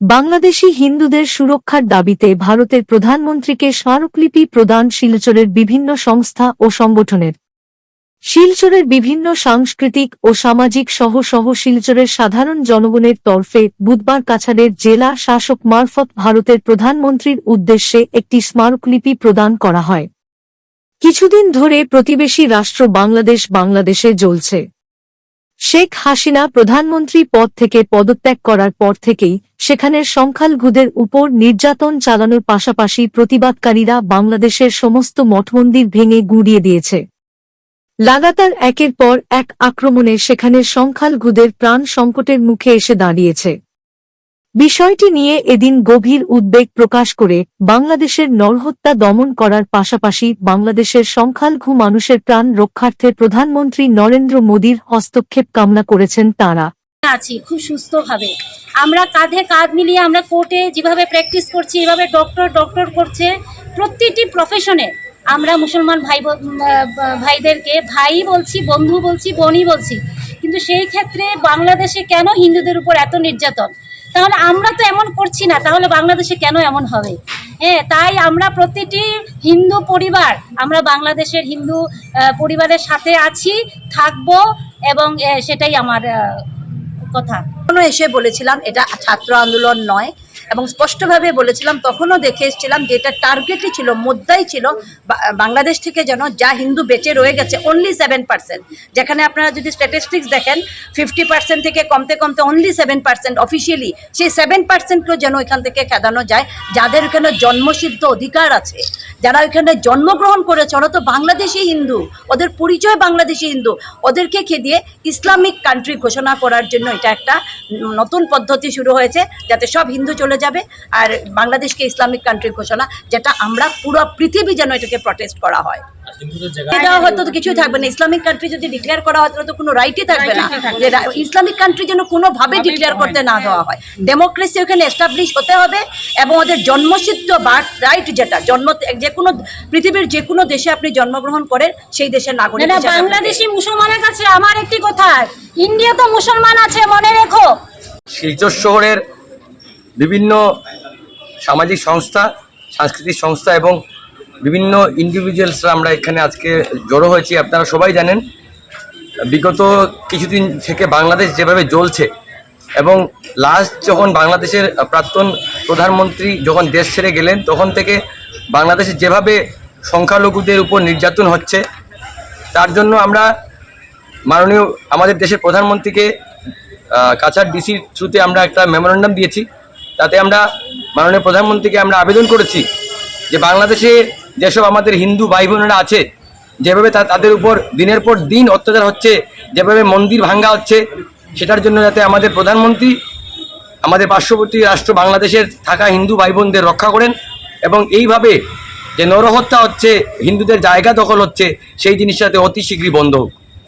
বাংলাদেশি হিন্দুদের সুরক্ষার দাবিতে ভারতের প্রধানমন্ত্রীকে স্মারকলিপি প্রদান শিলচরের বিভিন্ন সংস্থা ও সংগঠনের। শিলচরের বিভিন্ন সাংস্কৃতিক ও সামাজিক সহ সহ শিলচরের সাধারণ জনগণের তরফে বুধবার কাছাড়ের জেলা শাসক মারফত ভারতের প্রধানমন্ত্রীর উদ্দেশ্যে একটি স্মারকলিপি প্রদান করা হয়। কিছুদিন ধরে প্রতিবেশী রাষ্ট্র বাংলাদেশ বাংলাদেশে জ্বলছে। শেখ হাসিনা প্রধানমন্ত্রী পদ থেকে পদত্যাগ করার পর থেকেই সেখানের সংখ্যালঘুদের উপর নির্যাতন চালানোর পাশাপাশি প্রতিবাদকারীরা বাংলাদেশের সমস্ত মঠমন্দির ভেঙে গুঁড়িয়ে দিয়েছে। লাগাতার একের পর এক আক্রমণে সেখানের সংখ্যালঘুদের প্রাণ সংকটের মুখে এসে দাঁড়িয়েছে। বিষয়টি নিয়ে এদিন গভীর উদ্বেগ প্রকাশ করে বাংলাদেশের নরহত্যা দমন করার পাশাপাশি বাংলাদেশের সংখ্যালঘু মানুষের প্রাণ রক্ষার্থে প্রধানমন্ত্রী নরেন্দ্র মোদীর হস্তক্ষেপ কামনা করেছেন তাঁরা। আছি, খুব সুস্থভাবে। আমরা কাঁধে কাঁধ মিলিয়ে আমরা কোর্টে যেভাবে প্র্যাকটিস করছি, এভাবে ডক্টর ডক্টর করছে, প্রতিটি প্রফেশনে আমরা মুসলমান ভাই ভাইদেরকে, ভাই বলছি, বন্ধু বলছি, বোনই বলছি। কিন্তু সেই ক্ষেত্রে বাংলাদেশে কেন হিন্দুদের উপর এত নির্যাতন? তাহলে আমরা তো এমন করছি না, তাহলে বাংলাদেশে কেন এমন হবে? হ্যাঁ তাই আমরা প্রতিটি হিন্দু পরিবার, আমরা বাংলাদেশের হিন্দু পরিবারের সাথে আছি, থাকব এবং সেটাই আমার কথা। কোনো এসে বলেছিলাম এটা ছাত্র আন্দোলন নয় এবং স্পষ্টভাবে বলেছিলাম, তখনও দেখে এসেছিলাম যে এটা টার্গেটই ছিল, মুদ্রাই ছিল বাংলাদেশ থেকে যেন যা হিন্দু বেঁচে রয়ে গেছে অনলি সেভেন পার্সেন্ট যেখানে আপনারা যদি স্ট্যাটিস্টিক্স দেখেন ফিফটি পার্সেন্ট থেকে কমতে কমতে অনলি সেভেন পার্সেন্ট অফিসিয়ালি সেই সেভেন পার্সেন্টকেও যেন এখান থেকে খেদানো যায়, যাদের এখানে জন্মসিদ্ধ অধিকার আছে, যারা এখানে জন্মগ্রহণ করেছে, ওরা তো বাংলাদেশি হিন্দু, ওদের পরিচয় বাংলাদেশি হিন্দু, ওদেরকে খেদিয়ে ইসলামিক কান্ট্রি ঘোষণা করার জন্য এটা একটা নতুন পদ্ধতি শুরু হয়েছে, যাতে সব হিন্দু চলে যাবে আর বাংলাদেশকে ইসলামিক কান্ট্রি ঘোষণা যেটা আমরা পুরো পৃথিবী যেন এটাকে প্রটেস্ট করা হয়। এটা হয়তো তো কিছুই থাকবে না। ইসলামিক কান্ট্রি যদি ডিক্লেয়ার করা হয় তাহলে তো কোনো রাইটই থাকবে না। যে ইসলামিক কান্ট্রি যেন কোনোভাবে ডিক্লেয়ার করতে না দেওয়া হয়। ডেমোক্রেসি ওখানে এস্টাবলিশ হতে হবে এবং ওদের জন্মসিদ্ধ বার্থ রাইট যেটা জন্ম যে কোনো পৃথিবীর যে কোনো দেশে আপনি জন্মগ্রহণ করেন সেই দেশের নাগরিক বাংলাদেশি মুসলমানের কাছে আমার একটি কথা। ইন্ডিয়া তো মুসলমান আছে মনে রেখো। শিলচর শহরের বিভিন্ন সামাজিক সংস্থা, সাংস্কৃতিক সংস্থা এবং বিভিন্ন ইন্ডিভিজুয়ালসরা আমরা এখানে আজকে জড়ো হয়েছি। আপনারা সবাই জানেন, বিগত কিছুদিন থেকে বাংলাদেশ যেভাবে জ্বলছে এবং লাস্ট যখন বাংলাদেশের প্রাক্তন প্রধানমন্ত্রী যখন দেশ ছেড়ে গেলেন, তখন থেকে বাংলাদেশে যেভাবে সংখ্যালঘুদের উপর নির্যাতন হচ্ছে, তার জন্য আমরা মাননীয় আমাদের দেশের প্রধানমন্ত্রীকে কাছাড় ডিসির থ্রুতে আমরা একটা মেমোরেন্ডাম দিয়েছি। তাতে আমরা মাননীয় প্রধানমন্ত্রীকে আমরা আবেদন করেছি যে বাংলাদেশে যেসব আমাদের হিন্দু ভাই বোনেরা আছে, যেভাবে তাদের উপর দিনের পর দিন অত্যাচার হচ্ছে, যেভাবে মন্দির ভাঙ্গা হচ্ছে, সেটার জন্য যাতে আমাদের প্রধানমন্ত্রী, আমাদের পার্শ্ববর্তী রাষ্ট্র বাংলাদেশের থাকা হিন্দু ভাই বোনদের রক্ষা করেন এবং এইভাবে যে নরহত্যা হচ্ছে, হিন্দুদের জায়গা দখল হচ্ছে, সেই জিনিসটাতে অতি শীঘ্রই বন্ধ হোক।